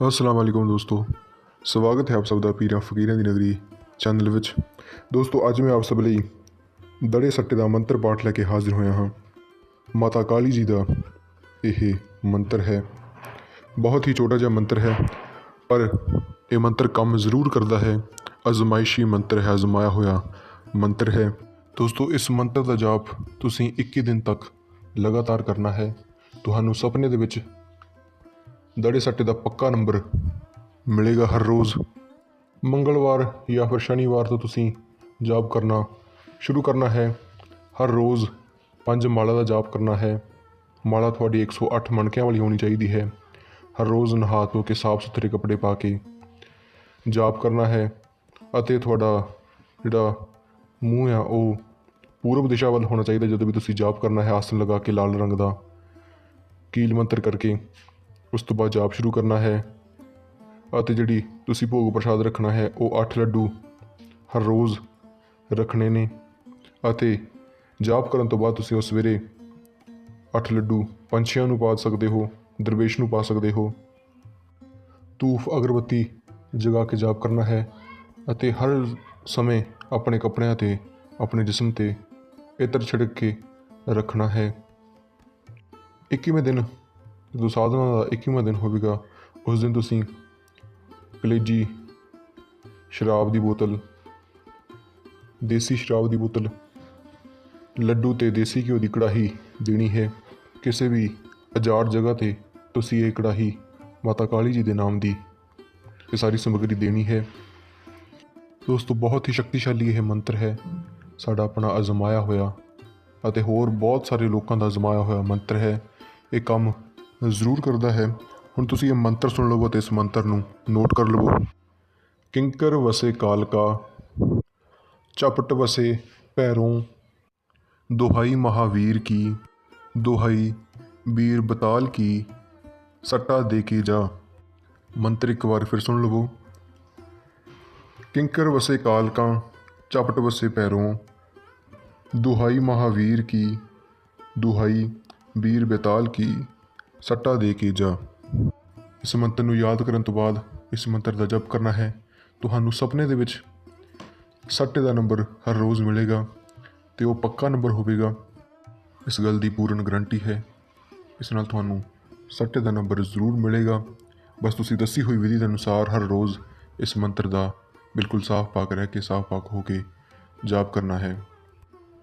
ਅਸਲਾਮ ਵਾਲੇਕੁਮ ਦੋਸਤੋ। ਸਵਾਗਤ ਹੈ ਆਪ ਸਭ ਦਾ ਪੀਰਾਂ ਫਕੀਰਾਂ ਦੀ ਨਗਰੀ ਚੈਨਲ ਵਿੱਚ। ਦੋਸਤੋ, ਅੱਜ ਮੈਂ ਆਪ ਸਭ ਲਈ ਦੜੇ ਸੱਟੇ ਦਾ ਮੰਤਰ ਪਾਠ ਲੈ ਕੇ ਹਾਜ਼ਰ ਹੋਇਆ ਹਾਂ। ਮਾਤਾ ਕਾਲੀ ਜੀ ਦਾ ਇਹ ਮੰਤਰ ਹੈ। ਬਹੁਤ ਹੀ ਛੋਟਾ ਜਿਹਾ ਮੰਤਰ ਹੈ, ਪਰ ਇਹ ਮੰਤਰ ਕੰਮ ਜ਼ਰੂਰ ਕਰਦਾ ਹੈ। ਅਜ਼ਮਾਇਸ਼ੀ ਮੰਤਰ ਹੈ, ਅਜ਼ਮਾਇਆ ਹੋਇਆ ਮੰਤਰ ਹੈ। ਦੋਸਤੋ, ਇਸ ਮੰਤਰ ਦਾ ਜਾਪ ਤੁਸੀਂ 21 ਦਿਨ ਤੱਕ ਲਗਾਤਾਰ ਕਰਨਾ ਹੈ। ਤੁਹਾਨੂੰ ਸੁਪਨੇ ਦੇ ਵਿੱਚ ਦੜੇ ਸੱਟੇ ਦਾ ਪੱਕਾ ਨੰਬਰ ਮਿਲੇਗਾ ਹਰ ਰੋਜ਼। ਮੰਗਲਵਾਰ ਜਾਂ ਫਿਰ ਸ਼ਨੀਵਾਰ ਤੋਂ ਤੁਸੀਂ ਜਾਪ ਕਰਨਾ ਸ਼ੁਰੂ ਕਰਨਾ ਹੈ। ਹਰ ਰੋਜ਼ ਪੰਜ ਮਾਲਾ ਦਾ ਜਾਪ ਕਰਨਾ ਹੈ। ਮਾਲਾ ਤੁਹਾਡੀ 108 ਮਣਕਿਆਂ ਵਾਲੀ ਹੋਣੀ ਚਾਹੀਦੀ ਹੈ। ਹਰ ਰੋਜ਼ ਨਹਾ ਧੋ ਕੇ ਸਾਫ਼ ਸੁਥਰੇ ਕੱਪੜੇ ਪਾ ਕੇ ਜਾਪ ਕਰਨਾ ਹੈ ਅਤੇ ਤੁਹਾਡਾ ਜਿਹੜਾ ਮੂੰਹ ਆ, ਉਹ ਪੂਰਬ ਦਿਸ਼ਾ ਵੱਲ ਹੋਣਾ ਚਾਹੀਦਾ ਜਦੋਂ ਵੀ ਤੁਸੀਂ ਜਾਪ ਕਰਨਾ ਹੈ ਆਸਨ ਲਗਾ ਕੇ ਲਾਲ ਰੰਗ ਦਾ ਕੀਲ ਮੰਤਰ ਕਰਕੇ ਉਸ ਤੋਂ ਬਾਅਦ ਜਾਪ ਸ਼ੁਰੂ ਕਰਨਾ ਹੈ ਅਤੇ ਜਿਹੜੀ ਤੁਸੀਂ ਭੋਗ ਪ੍ਰਸ਼ਾਦ ਰੱਖਣਾ ਹੈ, ਉਹ 8 ਲੱਡੂ ਹਰ ਰੋਜ਼ ਰੱਖਣੇ ਨੇ ਅਤੇ ਜਾਪ ਕਰਨ ਤੋਂ ਬਾਅਦ ਤੁਸੀਂ ਉਸ ਸਵੇਰੇ 8 ਲੱਡੂ ਪੰਛੀਆਂ ਨੂੰ ਪਾ ਸਕਦੇ ਹੋ, ਦਰਵੇਸ਼ ਨੂੰ ਪਾ ਸਕਦੇ ਹੋ। ਧੂਫ, ਅਗਰਬੱਤੀ ਜਗਾ ਕੇ ਜਾਪ ਕਰਨਾ ਹੈ ਅਤੇ ਹਰ ਸਮੇਂ ਆਪਣੇ ਕੱਪੜਿਆਂ ਤੇ, ਆਪਣੇ ਜਿਸਮ ਤੇ ਇਤਰ ਛਿੜਕ ਕੇ ਰੱਖਣਾ ਹੈ। 21ਵੇਂ ਦਿਨ ਜਦੋਂ ਸਾਧਨਾ ਦਾ 21ਵਾਂ ਦਿਨ ਹੋਵੇਗਾ, ਉਸ ਦਿਨ ਤੁਸੀਂ ਕਲੇਜੀ ਸ਼ਰਾਬ ਦੀ ਬੋਤਲ, ਦੇਸੀ ਸ਼ਰਾਬ ਦੀ ਬੋਤਲ, ਲੱਡੂ ਤੇ ਦੇਸੀ ਘਿਓ ਦੀ ਕੜਾਹੀ ਦੇਣੀ ਹੈ। ਕਿਸੇ ਵੀ ਅਜਾੜ ਜਗ੍ਹਾ ਤੇ ਤੁਸੀਂ ਇਹ ਕੜਾਹੀ ਮਾਤਾ ਕਾਲੀ ਜੀ ਦੇ ਨਾਮ ਦੀ ਇਹ ਸਾਰੀ ਸਮੱਗਰੀ ਦੇਣੀ ਹੈ। ਦੋਸਤੋ, ਬਹੁਤ ਹੀ ਸ਼ਕਤੀਸ਼ਾਲੀ ਇਹ ਮੰਤਰ ਹੈ। ਸਾਡਾ ਆਪਣਾ ਅਜ਼ਮਾਇਆ ਹੋਇਆ ਅਤੇ ਹੋਰ ਬਹੁਤ ਸਾਰੇ ਲੋਕਾਂ ਦਾ ਅਜ਼ਮਾਇਆ ਹੋਇਆ ਮੰਤਰ ਹੈ। ਇਹ ਕੰਮ ਜ਼ਰੂਰ ਕਰਦਾ ਹੈ। ਹੁਣ ਤੁਸੀਂ ਇਹ ਮੰਤਰ ਸੁਣ ਲਵੋ ਤੇ ਇਸ ਮੰਤਰ ਨੂੰ ਨੋਟ ਕਰ ਲਵੋ। ਕਿੰਕਰ ਵਸੇ ਕਾਲਕਾ ਚਪਟ ਵਸੇ ਪੈਰੋਂ, ਦੁਹਾਈ ਮਹਾਵੀਰ ਕੀ, ਦੁਹਾਈ ਵੀਰ ਬਤਾਲ ਕੀ, ਸੱਟਾ ਦੇ ਕੇ ਜਾ। ਮੰਤਰ ਇੱਕ ਵਾਰ ਫਿਰ ਸੁਣ ਲਵੋ। ਕਿੰਕਰ ਵਸੇ ਕਾਲਕਾ ਚਪਟ ਵਸੇ ਪੈਰੋਂ, ਦੁਹਾਈ ਮਹਾਵੀਰ ਕੀ, ਦੁਹਾਈ ਵੀਰ ਬੇਤਾਲ ਕੀ ਸੱਟਾ ਦੇ ਕੇ ਜਾ। ਇਸ ਮੰਤਰ ਨੂੰ ਯਾਦ ਕਰਨ ਤੋਂ ਬਾਅਦ ਇਸ ਮੰਤਰ ਦਾ ਜਪ ਕਰਨਾ ਹੈ। ਤੁਹਾਨੂੰ ਸੁਪਨੇ ਦੇ ਵਿੱਚ ਸੱਟੇ ਦਾ ਨੰਬਰ ਹਰ ਰੋਜ਼ ਮਿਲੇਗਾ ਤੇ ਉਹ ਪੱਕਾ ਨੰਬਰ ਹੋਵੇਗਾ। ਇਸ ਗੱਲ ਦੀ ਪੂਰਨ ਗਰੰਟੀ ਹੈ। ਇਸ ਨਾਲ ਤੁਹਾਨੂੰ ਸੱਟੇ ਦਾ ਨੰਬਰ ਜ਼ਰੂਰ ਮਿਲੇਗਾ। ਬਸ ਤੁਸੀਂ ਦੱਸੀ ਹੋਈ ਵਿਧੀ ਦੇ ਅਨੁਸਾਰ ਹਰ ਰੋਜ਼ ਇਸ ਮੰਤਰ ਦਾ ਬਿਲਕੁਲ ਸਾਫ਼ ਪਾਕ ਰਹਿ ਕੇ ਸਾਫ਼ ਪਾਕ ਹੋ ਕੇ ਜਾਪ ਕਰਨਾ ਹੈ।